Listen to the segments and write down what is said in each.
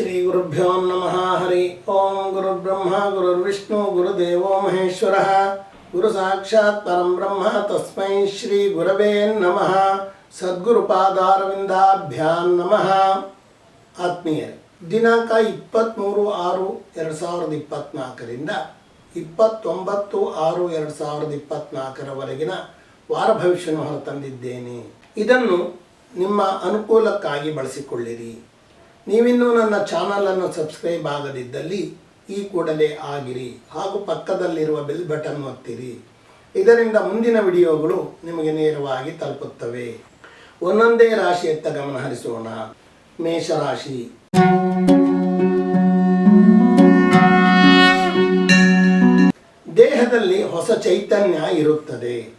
ಶ್ರೀ ಗುರುಭ್ಯೋ ನಮಃ ಹರಿ ಓಂ ಗುರುಬ್ರಹ್ಮ ಗುರುರ್ವಿಷ್ಣು ಗುರುದೇವೋ ಮಹೇಶ್ವರ ಗುರು ಸಾಕ್ಷಾತ್ ಪರಂ ಬ್ರಹ್ಮ ತಸ್ಮೈ ಶ್ರೀ ಗುರವೇ ನಮಃ ಸದ್ಗುರುಪಾದಾರವಿಂದಾಭ್ಯಾಂ ನಮಃ ಆತ್ಮೀಯರೇ ದಿನಾಂಕ ಇಪ್ಪತ್ತ್ಮೂರು ಆರು ಎರಡು ಸಾವಿರದ ಇಪ್ಪತ್ತ್ನಾಲ್ಕರಿಂದ ಇಪ್ಪತ್ತೊಂಬತ್ತು ಆರು ಎರಡು ಸಾವಿರದ ಇಪ್ಪತ್ತ್ನಾಲ್ಕರವರೆಗಿನ ವಾರ ಭವಿಷ್ಯವನ್ನು ಹೊರತಂದಿದ್ದೇನೆ. ಇದನ್ನು ನಿಮ್ಮ ಅನುಕೂಲಕ್ಕಾಗಿ ಬಳಸಿಕೊಳ್ಳಿರಿ. ನೀವಿನ್ನೂ ನನ್ನ ಚಾನಲನ್ನು ಸಬ್ಸ್ಕ್ರೈಬ್ ಆಗದಿದ್ದಲ್ಲಿ ಈ ಕೂಡಲೇ ಆಗಿರಿ ಹಾಗೂ ಪಕ್ಕದಲ್ಲಿರುವ ಬೆಲ್ ಬಟನ್ ಒತ್ತಿರಿ. ಇದರಿಂದ ಮುಂದಿನ ವಿಡಿಯೋಗಳು ನಿಮಗೆ ನೇರವಾಗಿ ತಲುಪುತ್ತವೆ. ಒಂದೊಂದೇ ರಾಶಿಯತ್ತ ಗಮನ ಹರಿಸೋಣ. ಮೇಷರಾಶಿ. ದೇಹದಲ್ಲಿ ಹೊಸ ಚೈತನ್ಯ ಇರುತ್ತದೆ.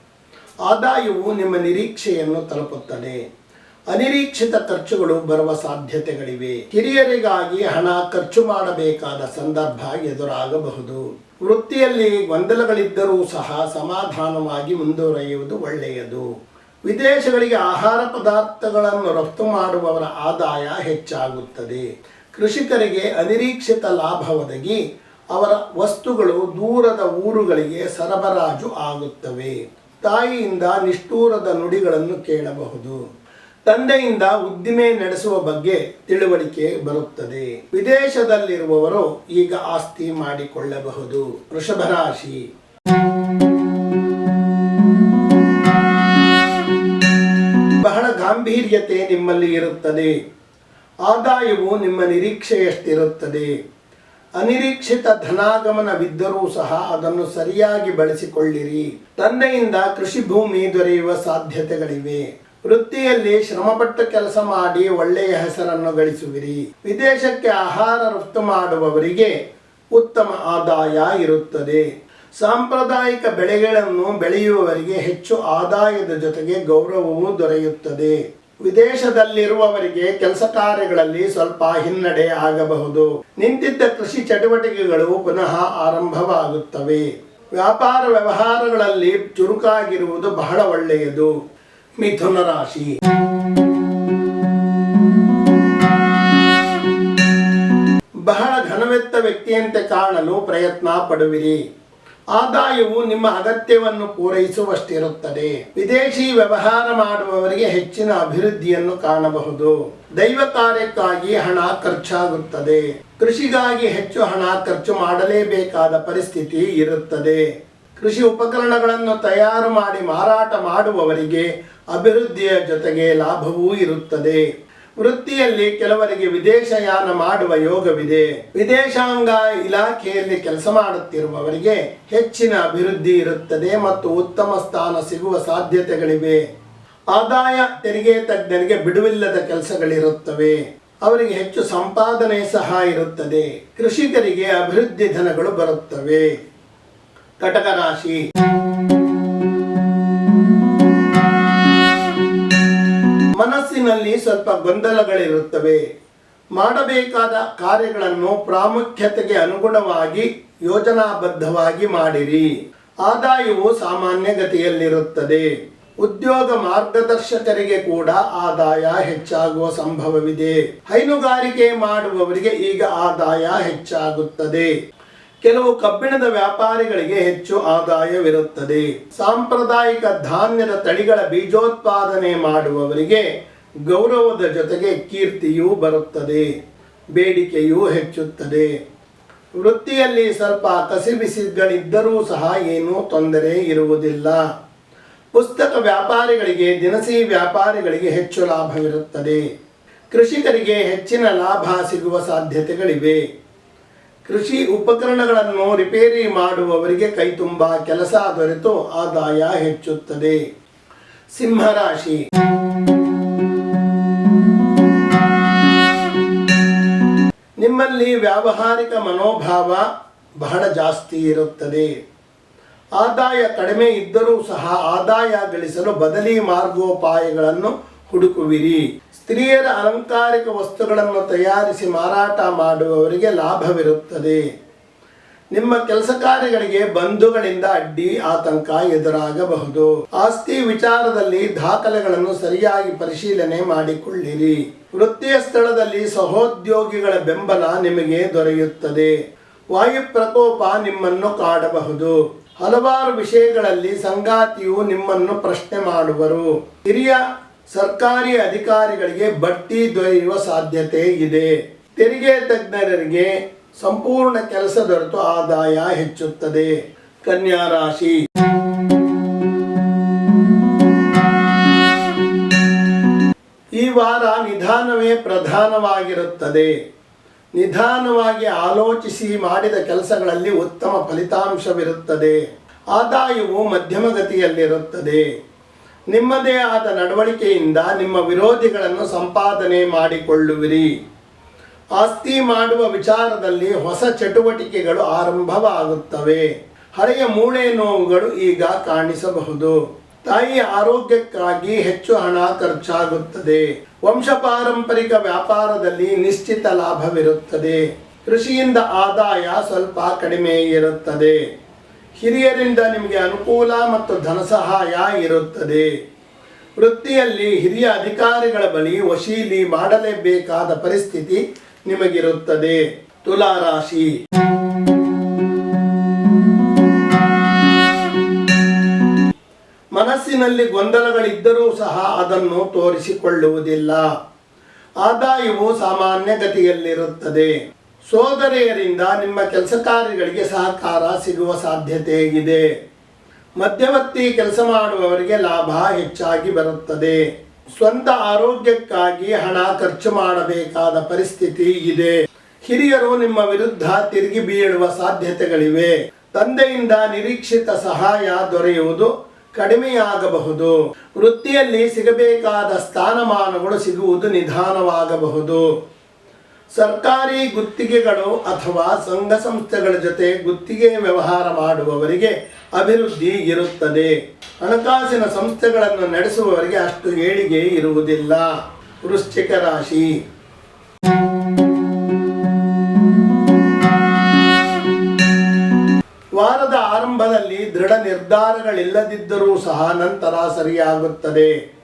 ಆದಾಯವು ನಿಮ್ಮ ನಿರೀಕ್ಷೆಯನ್ನು ತಲುಪುತ್ತದೆ. ಅನಿರೀಕ್ಷಿತ ಖರ್ಚುಗಳು ಬರುವ ಸಾಧ್ಯತೆಗಳಿವೆ. ಕಿರಿಯರಿಗಾಗಿ ಹಣ ಖರ್ಚು ಮಾಡಬೇಕಾದ ಸಂದರ್ಭ ಎದುರಾಗಬಹುದು. ವೃತ್ತಿಯಲ್ಲಿ ಗೊಂದಲಗಳಿದ್ದರೂ ಸಹ ಸಮಾಧಾನವಾಗಿ ಮುಂದುವರೆಯುವುದು ಒಳ್ಳೆಯದು. ವಿದೇಶಗಳಿಗೆ ಆಹಾರ ಪದಾರ್ಥಗಳನ್ನು ರಫ್ತು ಮಾಡುವವರ ಆದಾಯ ಹೆಚ್ಚಾಗುತ್ತದೆ. ಕೃಷಿಕರಿಗೆ ಅನಿರೀಕ್ಷಿತ ಲಾಭ ಒದಗಿ ಅವರ ವಸ್ತುಗಳು ದೂರದ ಊರುಗಳಿಗೆ ಸರಬರಾಜು ಆಗುತ್ತವೆ. ತಾಯಿಯಿಂದ ನಿಷ್ಠೂರದ ನುಡಿಗಳನ್ನು ಕೇಳಬಹುದು. ತಂದೆಯಿಂದ ಉದ್ದಿಮೆ ನಡೆಸುವ ಬಗ್ಗೆ ತಿಳುವಳಿಕೆ ಬರುತ್ತದೆ. ವಿದೇಶದಲ್ಲಿರುವವರು ಈಗ ಆಸ್ತಿ ಮಾಡಿಕೊಳ್ಳಬಹುದು. ವೃಷಭ ರಾಶಿ. ಬಹಳ ಗಾಂಭೀರ್ಯತೆ ನಿಮ್ಮಲ್ಲಿ ಇರುತ್ತದೆ. ಆದಾಯವು ನಿಮ್ಮ ನಿರೀಕ್ಷೆಯಷ್ಟಿರುತ್ತದೆ. ಅನಿರೀಕ್ಷಿತ ಧನಾಗಮನವಿದ್ದರೂ ಸಹ ಅದನ್ನು ಸರಿಯಾಗಿ ಬಳಸಿಕೊಳ್ಳಿರಿ. ತಂದೆಯಿಂದ ಕೃಷಿ ಭೂಮಿ ದೊರೆಯುವ ಸಾಧ್ಯತೆಗಳಿವೆ. ವೃತ್ತಿಯಲ್ಲಿ ಶ್ರಮಪಟ್ಟು ಕೆಲಸ ಮಾಡಿ ಒಳ್ಳೆಯ ಹೆಸರನ್ನು ಗಳಿಸುವಿರಿ. ವಿದೇಶಕ್ಕೆ ಆಹಾರ ರಫ್ತು ಮಾಡುವವರಿಗೆ ಉತ್ತಮ ಆದಾಯ ಇರುತ್ತದೆ. ಸಾಂಪ್ರದಾಯಿಕ ಬೆಳೆಗಳನ್ನು ಬೆಳೆಯುವವರಿಗೆ ಹೆಚ್ಚು ಆದಾಯದ ಜೊತೆಗೆ ಗೌರವವೂ ದೊರೆಯುತ್ತದೆ. ವಿದೇಶದಲ್ಲಿರುವವರಿಗೆ ಕೆಲಸ ಕಾರ್ಯಗಳಲ್ಲಿ ಸ್ವಲ್ಪ ಹಿನ್ನಡೆ ಆಗಬಹುದು. ನಿಂತಿದ್ದ ಕೃಷಿ ಚಟುವಟಿಕೆಗಳು ಪುನಃ ಆರಂಭವಾಗುತ್ತವೆ. ವ್ಯಾಪಾರ ವ್ಯವಹಾರಗಳಲ್ಲಿ ಚುರುಕಾಗಿರುವುದು ಬಹಳ ಒಳ್ಳೆಯದು. ಮಿಥುನ ರಾಶಿ. ಬಹಳ ಘನವೆತ್ತ ವ್ಯಕ್ತಿಯಂತೆ ಕಾಣಲು ಪ್ರಯತ್ನ ಪಡುವಿರಿ. ಆದಾಯವು ನಿಮ್ಮ ಅಗತ್ಯವನ್ನು ಪೂರೈಸುವಷ್ಟಿರುತ್ತದೆ. ವಿದೇಶಿ ವ್ಯವಹಾರ ಮಾಡುವವರಿಗೆ ಹೆಚ್ಚಿನ ಅಭಿವೃದ್ಧಿಯನ್ನು ಕಾಣಬಹುದು. ದೈವ ಕಾರ್ಯಕ್ಕಾಗಿ ಹಣ ಖರ್ಚಾಗುತ್ತದೆ. ಕೃಷಿಗಾಗಿ ಹೆಚ್ಚು ಹಣ ಖರ್ಚು ಮಾಡಲೇಬೇಕಾದ ಪರಿಸ್ಥಿತಿ ಇರುತ್ತದೆ. ಕೃಷಿ ಉಪಕರಣಗಳನ್ನು ತಯಾರು ಮಾಡಿ ಮಾರಾಟ ಮಾಡುವವರಿಗೆ ಅಭಿವೃದ್ಧಿಯ ಜೊತೆಗೆ ಲಾಭವೂ ಇರುತ್ತದೆ. ವೃತ್ತಿಯಲ್ಲಿ ಕೆಲವರಿಗೆ ವಿದೇಶಯಾನ ಮಾಡುವ ಯೋಗವಿದೆ. ವಿದೇಶಾಂಗ ಇಲಾಖೆಯಲ್ಲಿ ಕೆಲಸ ಮಾಡುತ್ತಿರುವವರಿಗೆ ಹೆಚ್ಚಿನ ಅಭಿವೃದ್ಧಿ ಇರುತ್ತದೆ ಮತ್ತು ಉತ್ತಮ ಸ್ಥಾನ ಸಿಗುವ ಸಾಧ್ಯತೆಗಳಿವೆ. ಆದಾಯ ತೆರಿಗೆ ತಜ್ಞರಿಗೆ ಬಿಡುವಿಲ್ಲದ ಕೆಲಸಗಳಿರುತ್ತವೆ. ಅವರಿಗೆ ಹೆಚ್ಚು ಸಂಪಾದನೆ ಸಹ ಇರುತ್ತದೆ. ಕೃಷಿಕರಿಗೆ ಅಭಿವೃದ್ಧಿ ಧನಗಳು ಬರುತ್ತವೆ. ಕಟಕ ರಾಶಿ. ಮನಸ್ಸಿನಲ್ಲಿ ಸ್ವಲ್ಪ ಗೊಂದಲಗಳಿರುತ್ತವೆ. ಮಾಡಬೇಕಾದ ಕಾರ್ಯಗಳನ್ನು ಪ್ರಾಮುಖ್ಯತೆಗೆ ಅನುಗುಣವಾಗಿ ಯೋಜನಾಬದ್ಧವಾಗಿ ಮಾಡಿರಿ. ಆದಾಯವು ಸಾಮಾನ್ಯ ಗತಿಯಲ್ಲಿರುತ್ತದೆ ಉದ್ಯೋಗ ಮಾರ್ಗದರ್ಶಕರಿಗೆ ಕೂಡ ಆದಾಯ ಹೆಚ್ಚಾಗುವ ಸಂಭವವಿದೆ. ಹೈನುಗಾರಿಕೆ ಮಾಡುವವರಿಗೆ ಈಗ ಆದಾಯ ಹೆಚ್ಚಾಗುತ್ತದೆ. ಕೆಲವು ಕಬ್ಬಿಣದ ವ್ಯಾಪಾರಿಗಳಿಗೆ ಹೆಚ್ಚು ಆದಾಯವಿರುತ್ತದೆ. ಸಾಂಪ್ರದಾಯಿಕ ಧಾನ್ಯದ ತಳಿಗಳ ಬೀಜೋತ್ಪಾದನೆ ಮಾಡುವವರಿಗೆ ಗೌರವದ ಜೊತೆಗೆ ಕೀರ್ತಿಯೂ ಬರುತ್ತದೆ. ಬೇಡಿಕೆಯೂ ಹೆಚ್ಚುತ್ತದೆ. ವೃತ್ತಿಯಲ್ಲಿ ಸ್ವಲ್ಪ ಕಸಿಬಿಸಿಗಳಿದ್ದರೂ ಸಹ ಏನೂ ತೊಂದರೆ ಇರುವುದಿಲ್ಲ. ಪುಸ್ತಕ ವ್ಯಾಪಾರಿಗಳಿಗೆ, ದಿನಸಿ ವ್ಯಾಪಾರಿಗಳಿಗೆ ಹೆಚ್ಚು ಲಾಭವಿರುತ್ತದೆ. ಕೃಷಿಕರಿಗೆ ಹೆಚ್ಚಿನ ಲಾಭ ಸಿಗುವ ಸಾಧ್ಯತೆಗಳಿವೆ. ಕೃಷಿ ಉಪಕರಣಗಳನ್ನು ರಿಪೇರಿ ಮಾಡುವವರಿಗೆ ಕೈತುಂಬ ಕೆಲಸ ದೊರೆತು ಆದಾಯ ಹೆಚ್ಚುತ್ತದೆ. ಸಿಂಹರಾಶಿ. ನಿಮ್ಮಲ್ಲಿ ವ್ಯಾವಹಾರಿಕ ಮನೋಭಾವ ಬಹಳ ಜಾಸ್ತಿ ಇರುತ್ತದೆ. ಆದಾಯ ಕಡಿಮೆ ಇದ್ದರೂ ಸಹ ಆದಾಯ ಗಳಿಸಲು ಬದಲಿ ಮಾರ್ಗೋಪಾಯಗಳನ್ನು ಹುಡುಕುವಿರಿ. ಸ್ತ್ರೀಯರ ಅಲಂಕಾರಿಕ ವಸ್ತುಗಳನ್ನು ತಯಾರಿಸಿ ಮಾರಾಟ ಮಾಡುವವರಿಗೆ ಲಾಭವಿರುತ್ತದೆ. ನಿಮ್ಮ ಕೆಲಸ ಕಾರ್ಯಗಳಿಗೆ ಬಂಧುಗಳಿಂದ ಅಡ್ಡಿ, ಆತಂಕ ಎದುರಾಗಬಹುದು. ಆಸ್ತಿ ವಿಚಾರದಲ್ಲಿ ದಾಖಲೆಗಳನ್ನು ಸರಿಯಾಗಿ ಪರಿಶೀಲನೆ ಮಾಡಿಕೊಳ್ಳಿರಿ. ವೃತ್ತಿಯ ಸ್ಥಳದಲ್ಲಿ ಸಹೋದ್ಯೋಗಿಗಳ ಬೆಂಬಲ ನಿಮಗೆ ದೊರೆಯುತ್ತದೆ. ವಾಯು ಪ್ರಕೋಪ ನಿಮ್ಮನ್ನು ಕಾಡಬಹುದು. ಹಲವಾರು ವಿಷಯಗಳಲ್ಲಿ ಸಂಗಾತಿಯು ನಿಮ್ಮನ್ನು ಪ್ರಶ್ನೆ ಮಾಡುವರು. ಹಿರಿಯ ಸರ್ಕಾರಿ ಅಧಿಕಾರಿಗಳಿಗೆ ಬಡ್ತಿ ದೊರೆಯುವ ಸಾಧ್ಯತೆ ಇದೆ. ತೆರಿಗೆ ತಜ್ಞರಿಗೆ ಸಂಪೂರ್ಣ ಕೆಲಸ ದೊರೆತು ಆದಾಯ ಹೆಚ್ಚುತ್ತದೆ. ಕನ್ಯಾ ರಾಶಿ. ಈ ವಾರ ನಿಧಾನವೇ ಪ್ರಧಾನವಾಗಿರುತ್ತದೆ. ನಿಧಾನವಾಗಿ ಆಲೋಚಿಸಿ ಮಾಡಿದ ಕೆಲಸಗಳಲ್ಲಿ ಉತ್ತಮ ಫಲಿತಾಂಶವಿರುತ್ತದೆ. ಆದಾಯವು ಮಧ್ಯಮ ಗತಿಯಲ್ಲಿರುತ್ತದೆ ನಿಮ್ಮದೇ ಆದ ನಡವಳಿಕೆಯಿಂದ ನಿಮ್ಮ ವಿರೋಧಿಗಳನ್ನು ಸಂಪಾದನೆ ಮಾಡಿಕೊಳ್ಳುವಿರಿ. ಆಸ್ತಿ ಮಾಡುವ ವಿಚಾರದಲ್ಲಿ ಹೊಸ ಚಟುವಟಿಕೆಗಳು ಆರಂಭವಾಗುತ್ತವೆ. ಹಳೆಯ ಮೂಳೆ ನೋವುಗಳು ಈಗ ಕಾಣಿಸಬಹುದು. ತಾಯಿಯ ಆರೋಗ್ಯಕ್ಕಾಗಿ ಹೆಚ್ಚು ಹಣ ಖರ್ಚಾಗುತ್ತದೆ. ವಂಶ ಪಾರಂಪರಿಕ ವ್ಯಾಪಾರದಲ್ಲಿ ನಿಶ್ಚಿತ ಲಾಭವಿರುತ್ತದೆ. ಕೃಷಿಯಿಂದ ಆದಾಯ ಸ್ವಲ್ಪ ಕಡಿಮೆ ಇರುತ್ತದೆ. ಹಿರಿಯರಿಂದ ನಿಮಗೆ ಅನುಕೂಲ ಮತ್ತು ಧನ ಸಹಾಯ ಇರುತ್ತದೆ. ವೃತ್ತಿಯಲ್ಲಿ ಹಿರಿಯ ಅಧಿಕಾರಿಗಳ ಬಳಿ ವಶೀಲಿ ಮಾಡಲೇಬೇಕಾದ ಪರಿಸ್ಥಿತಿ ನಿಮಗಿರುತ್ತದೆ. ತುಲಾರಾಶಿ ಮನಸ್ಸಿನಲ್ಲಿ ಗೊಂದಲಗಳಿದ್ದರೂ ಸಹ ಅದನ್ನು ತೋರಿಸಿಕೊಳ್ಳುವುದಿಲ್ಲ. ಆದಾಯವು ಸಾಮಾನ್ಯ ಗತಿಯಲ್ಲಿರುತ್ತದೆ ಸೋದರಿಯರಿಂದ ನಿಮ್ಮ ಕೆಲಸ ಕಾರ್ಯಗಳಿಗೆ ಸಹಕಾರ ಸಿಗುವ ಸಾಧ್ಯತೆ ಇದೆ. ಮಧ್ಯವರ್ತಿ ಕೆಲಸ ಮಾಡುವವರಿಗೆ ಲಾಭ ಹೆಚ್ಚಾಗಿ ಬರುತ್ತದೆ. ಸ್ವಂತ ಆರೋಗ್ಯಕ್ಕಾಗಿ ಹಣ ಖರ್ಚು ಮಾಡಬೇಕಾದ ಪರಿಸ್ಥಿತಿ ಇದೆ. ಹಿರಿಯರು ನಿಮ್ಮ ವಿರುದ್ಧ ತಿರುಗಿ ಬೀಳುವ ಸಾಧ್ಯತೆಗಳಿವೆ. ತಂದೆಯಿಂದ ನಿರೀಕ್ಷಿತ ಸಹಾಯ ದೊರೆಯುವುದು ಕಡಿಮೆಯಾಗಬಹುದು. ವೃತ್ತಿಯಲ್ಲಿ ಸಿಗಬೇಕಾದ ಸ್ಥಾನಮಾನಗಳು ಸಿಗುವುದು ನಿಧಾನವಾಗಬಹುದು. ಸರ್ಕಾರಿ ಗುತ್ತಿಗೆಗಳು ಅಥವಾ ಸಂಘ ಸಂಸ್ಥೆಗಳ ಜೊತೆ ಗುತ್ತಿಗೆ ವ್ಯವಹಾರ ಮಾಡುವವರಿಗೆ ಅಭಿವೃದ್ಧಿ ಇರುತ್ತದೆ. ಹಣಕಾಸಿನ ಸಂಸ್ಥೆಗಳನ್ನು ನಡೆಸುವವರಿಗೆ ಅಷ್ಟು ಏಳಿಗೆ ಇರುವುದಿಲ್ಲ. ವೃಶ್ಚಿಕ ರಾಶಿ. ವಾರದ ಆರಂಭದಲ್ಲಿ ದೃಢ ನಿರ್ಧಾರಗಳಿಲ್ಲದಿದ್ದರೂ ಸಹ ನಂತರ ಸರಿಯಾಗುತ್ತದೆ.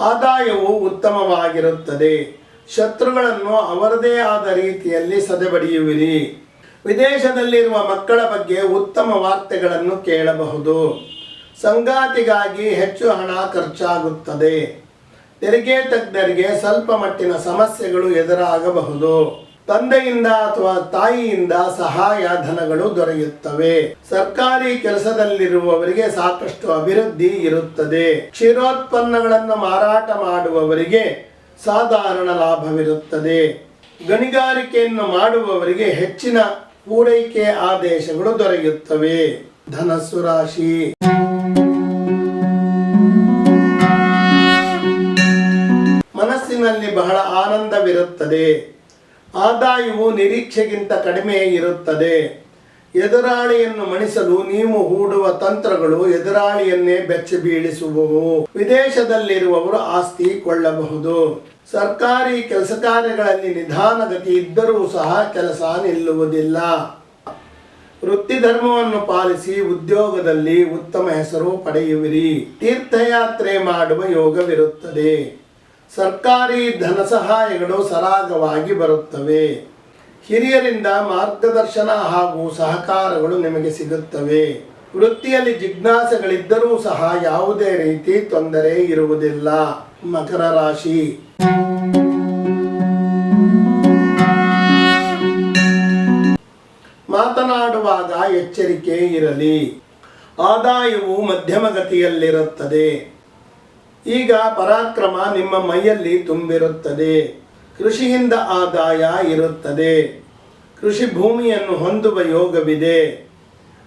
ಆದಾಯವು ಉತ್ತಮವಾಗಿರುತ್ತದೆ. ಶತ್ರುಗಳನ್ನು ಅವರದೇ ಆದ ರೀತಿಯಲ್ಲಿ ಸದೆಬಡಿಯುವಿರಿ. ವಿದೇಶದಲ್ಲಿರುವ ಮಕ್ಕಳ ಬಗ್ಗೆ ಉತ್ತಮ ವಾರ್ತೆಗಳನ್ನು ಕೇಳಬಹುದು. ಸಂಗಾತಿಗಾಗಿ ಹೆಚ್ಚು ಹಣ ಖರ್ಚಾಗುತ್ತದೆ. ತೆರಿಗೆ ತಜ್ಞರಿಗೆ ಸ್ವಲ್ಪ ಮಟ್ಟಿನ ಸಮಸ್ಯೆಗಳು ಎದುರಾಗಬಹುದು. ತಂದೆಯಿಂದ ಅಥವಾ ತಾಯಿಯಿಂದ ಸಹಾಯ ಧನಗಳು ದೊರೆಯುತ್ತವೆ. ಸರ್ಕಾರಿ ಕೆಲಸದಲ್ಲಿರುವವರಿಗೆ ಸಾಕಷ್ಟು ಅಭಿವೃದ್ಧಿ ಇರುತ್ತದೆ. ಕ್ಷೀರೋತ್ಪನ್ನಗಳನ್ನು ಮಾರಾಟ ಮಾಡುವವರಿಗೆ ಸಾಧಾರಣ ಲಾಭವಿರುತ್ತದೆ. ಗಣಿಗಾರಿಕೆಯನ್ನು ಮಾಡುವವರಿಗೆ ಹೆಚ್ಚಿನ ಪೂರೈಕೆ ಆದೇಶಗಳು ದೊರೆಯುತ್ತವೆ. ಧನಸ್ಸು ರಾಶಿ. ಮನಸ್ಸಿನಲ್ಲಿ ಬಹಳ ಆನಂದವಿರುತ್ತದೆ. ಆದಾಯವು ನಿರೀಕ್ಷೆಗಿಂತ ಕಡಿಮೆ ಇರುತ್ತದೆ. ಎದುರಾಳಿಯನ್ನು ಮಣಿಸಲು ನೀವು ಹೂಡುವ ತಂತ್ರಗಳು ಎದುರಾಳಿಯನ್ನೇ ಬೆಚ್ಚಿ ಬೀಳಿಸುವವು. ವಿದೇಶದಲ್ಲಿರುವವರು ಆಸ್ತಿ ಕೊಳ್ಳಬಹುದು. ಸರ್ಕಾರಿ ಕೆಲಸ ಕಾರ್ಯಗಳಲ್ಲಿ ನಿಧಾನಗತಿ ಇದ್ದರೂ ಸಹ ಕೆಲಸ ನಿಲ್ಲುವುದಿಲ್ಲ. ವೃತ್ತಿ ಧರ್ಮವನ್ನು ಪಾಲಿಸಿ ಉದ್ಯೋಗದಲ್ಲಿ ಉತ್ತಮ ಹೆಸರು ಪಡೆಯುವಿರಿ. ತೀರ್ಥಯಾತ್ರೆ ಮಾಡುವ ಯೋಗವಿರುತ್ತದೆ. ಸರ್ಕಾರಿ ಧನ ಸಹಾಯಗಳು ಸರಾಗವಾಗಿ ಬರುತ್ತವೆ. ಹಿರಿಯರಿಂದ ಮಾರ್ಗದರ್ಶನ ಹಾಗೂ ಸಹಕಾರಗಳು ನಿಮಗೆ ಸಿಗುತ್ತವೆ. ವೃತ್ತಿಯಲ್ಲಿ ಜಿಜ್ಞಾಸೆಗಳಿದ್ದರೂ ಸಹ ಯಾವುದೇ ರೀತಿ ತೊಂದರೆ ಇರುವುದಿಲ್ಲ. ಮಕರ ರಾಶಿ. ಮಾತನಾಡುವಾಗ ಎಚ್ಚರಿಕೆ ಇರಲಿ. ಆದಾಯವು ಮಧ್ಯಮ ಗತಿಯಲ್ಲಿರುತ್ತದೆ ಈಗ ಪರಾಕ್ರಮ ನಿಮ್ಮ ಮೈಯಲ್ಲಿ ತುಂಬಿರುತ್ತದೆ. ಕೃಷಿಯಿಂದ ಆದಾಯ ಇರುತ್ತದೆ. ಕೃಷಿ ಭೂಮಿಯನ್ನು ಹೊಂದುವ ಯೋಗವಿದೆ.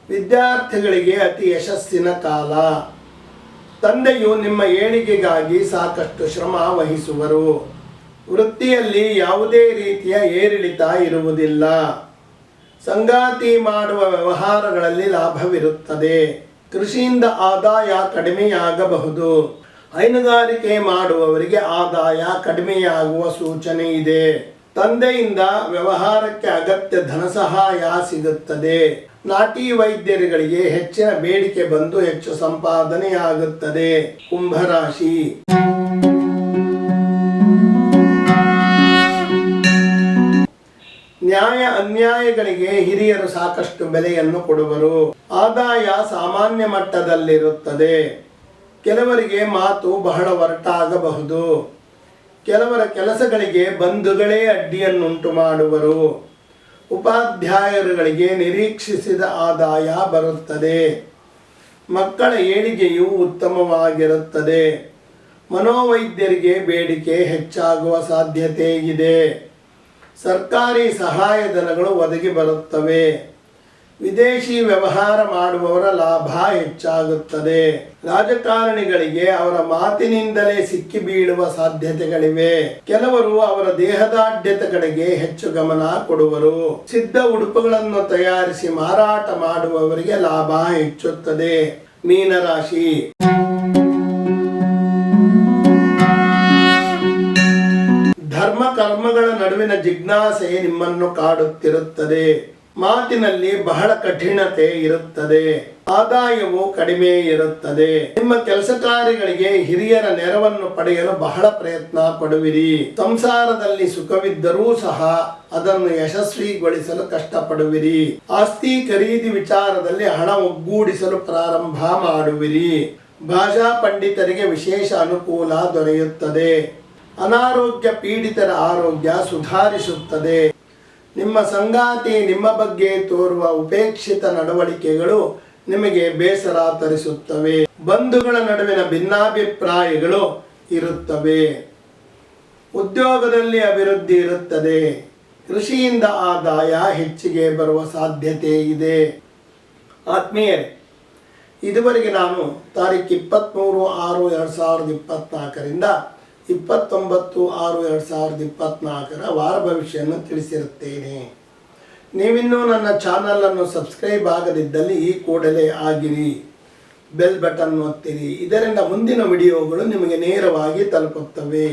ವಿದ್ಯಾರ್ಥಿಗಳಿಗೆ ಅತಿ ಯಶಸ್ಸಿನ ಕಾಲ. ತಂದೆಯು ನಿಮ್ಮ ಏಳಿಗೆಗಾಗಿ ಸಾಕಷ್ಟು ಶ್ರಮ ವಹಿಸುವರು. ವೃತ್ತಿಯಲ್ಲಿ ಯಾವುದೇ ರೀತಿಯ ಏರಿಳಿತ ಇರುವುದಿಲ್ಲ. ಸಂಗಾತಿ ಮಾಡುವ ವ್ಯವಹಾರಗಳಲ್ಲಿ ಲಾಭವಿರುತ್ತದೆ. ಕೃಷಿಯಿಂದ ಆದಾಯ ಕಡಿಮೆಯಾಗಬಹುದು. ಹೈನುಗಾರಿಕೆ ಮಾಡುವವರಿಗೆ ಆದಾಯ ಕಡಿಮೆಯಾಗುವ ಸೂಚನೆ ಇದೆ. ತಂದೆಯಿಂದ ವ್ಯವಹಾರಕ್ಕೆ ಅಗತ್ಯ ಧನ ಸಹಾಯ ಸಿಗುತ್ತದೆ. ನಾಟಿ ವೈದ್ಯರುಗಳಿಗೆ ಹೆಚ್ಚಿನ ಬೇಡಿಕೆ ಬಂದು ಹೆಚ್ಚು ಸಂಪಾದನೆಯಾಗುತ್ತದೆ. ಕುಂಭರಾಶಿ. ನ್ಯಾಯ ಅನ್ಯಾಯಗಳಿಗೆ ಹಿರಿಯರು ಸಾಕಷ್ಟು ಬೆಲೆಯನ್ನು ಕೊಡುವರು. ಆದಾಯ ಸಾಮಾನ್ಯ ಮಟ್ಟದಲ್ಲಿರುತ್ತದೆ. ಕೆಲವರಿಗೆ ಮಾತು ಬಹಳ ಒರಟಾಗಬಹುದು ಕೆಲವರ ಕೆಲಸಗಳಿಗೆ ಬಂಧುಗಳೇ ಅಡ್ಡಿಯನ್ನುಂಟು ಮಾಡುವರು. ಉಪಾಧ್ಯಾಯರುಗಳಿಗೆ ನಿರೀಕ್ಷಿಸಿದ ಆದಾಯ ಬರುತ್ತದೆ. ಮಕ್ಕಳ ಏಳಿಗೆಯು ಉತ್ತಮವಾಗಿರುತ್ತದೆ. ಮನೋವೈದ್ಯರಿಗೆ ಬೇಡಿಕೆ ಹೆಚ್ಚಾಗುವ ಸಾಧ್ಯತೆ ಇದೆ ಸರ್ಕಾರಿ ಸಹಾಯಧನಗಳು ಒದಗಿ ಬರುತ್ತವೆ. ವಿದೇಶಿ ವ್ಯವಹಾರ ಮಾಡುವವರ ಲಾಭ ಹೆಚ್ಚಾಗುತ್ತದೆ. ರಾಜಕಾರಣಿಗಳಿಗೆ ಅವರ ಮಾತಿನಿಂದಲೇ ಸಿಕ್ಕಿ ಬೀಳುವ ಸಾಧ್ಯತೆಗಳಿವೆ. ಕೆಲವರು ಅವರ ದೇಹದಾಢ್ಯತೆ ಕಡೆಗೆ ಹೆಚ್ಚು ಗಮನ ಕೊಡುವರು. ಸಿದ್ಧ ಉಡುಪುಗಳನ್ನು ತಯಾರಿಸಿ ಮಾರಾಟ ಮಾಡುವವರಿಗೆ ಲಾಭ ಹೆಚ್ಚುತ್ತದೆ. ಮೀನರಾಶಿ. ಧರ್ಮ ಕರ್ಮಗಳ ನಡುವಿನ ಜಿಜ್ಞಾಸೆ ನಿಮ್ಮನ್ನು ಕಾಡುತ್ತಿರುತ್ತದೆ. ಮಾತಿನಲ್ಲಿ ಬಹಳ ಕಠಿಣತೆ ಇರುತ್ತದೆ. ಆದಾಯವು ಕಡಿಮೆ ಇರುತ್ತದೆ. ನಿಮ್ಮ ಕೆಲಸ ಕಾರ್ಯಗಳಿಗೆ ಹಿರಿಯರ ನೆರವನ್ನು ಪಡೆಯಲು ಬಹಳ ಪ್ರಯತ್ನ ಪಡುವಿರಿ. ಸಂಸಾರದಲ್ಲಿ ಸುಖವಿದ್ದರೂ ಸಹ ಅದನ್ನು ಯಶಸ್ವಿಗೊಳಿಸಲು ಕಷ್ಟಪಡುವಿರಿ. ಆಸ್ತಿ ಖರೀದಿ ವಿಚಾರದಲ್ಲಿ ಹಣ ಒಗ್ಗೂಡಿಸಲು ಪ್ರಾರಂಭ ಮಾಡುವಿರಿ. ಭಾಷಾ ಪಂಡಿತರಿಗೆ ವಿಶೇಷ ಅನುಕೂಲ ದೊರೆಯುತ್ತದೆ. ಅನಾರೋಗ್ಯ ಪೀಡಿತರ ಆರೋಗ್ಯ ಸುಧಾರಿಸುತ್ತದೆ. ನಿಮ್ಮ ಸಂಗಾತಿ ನಿಮ್ಮ ಬಗ್ಗೆ ತೋರುವ ಉಪೇಕ್ಷಿತ ನಡವಳಿಕೆಗಳು ನಿಮಗೆ ಬೇಸರ ತರಿಸುತ್ತವೆ. ಬಂಧುಗಳ ನಡುವಿನ ಭಿನ್ನಾಭಿಪ್ರಾಯಗಳು ಇರುತ್ತವೆ. ಉದ್ಯೋಗದಲ್ಲಿ ಅಭಿವೃದ್ಧಿ ಇರುತ್ತದೆ. ಕೃಷಿಯಿಂದ ಆದಾಯ ಹೆಚ್ಚಿಗೆ ಬರುವ ಸಾಧ್ಯತೆ ಇದೆ. ಆತ್ಮೀಯರೇ, ಇದುವರೆಗೆ ನಾನು ತಾರೀಕು ಇಪ್ಪತ್ತ್ಮೂರು ಆರು ಎರಡು ಸಾವಿರದ ಇಪ್ಪತ್ತ್ನಾಲ್ಕರಿಂದ ಇಪ್ಪತ್ತೊಂಬತ್ತು ಆರು ಎರಡು ಸಾವಿರದ ಇಪ್ಪತ್ತ್ನಾಲ್ಕರ ವಾರ ಭವಿಷ್ಯವನ್ನು ತಿಳಿಸಿರುತ್ತೇನೆ. ನೀವಿನ್ನೂ ನನ್ನ ಚಾನಲನ್ನು ಸಬ್ಸ್ಕ್ರೈಬ್ ಆಗದಿದ್ದಲ್ಲಿ ಈ ಕೂಡಲೇ ಆಗಿರಿ. ಬೆಲ್ ಬಟನ್ ಒತ್ತಿರಿ. ಇದರಿಂದ ಮುಂದಿನ ವಿಡಿಯೋಗಳು ನಿಮಗೆ ನೇರವಾಗಿ ತಲುಪುತ್ತವೆ.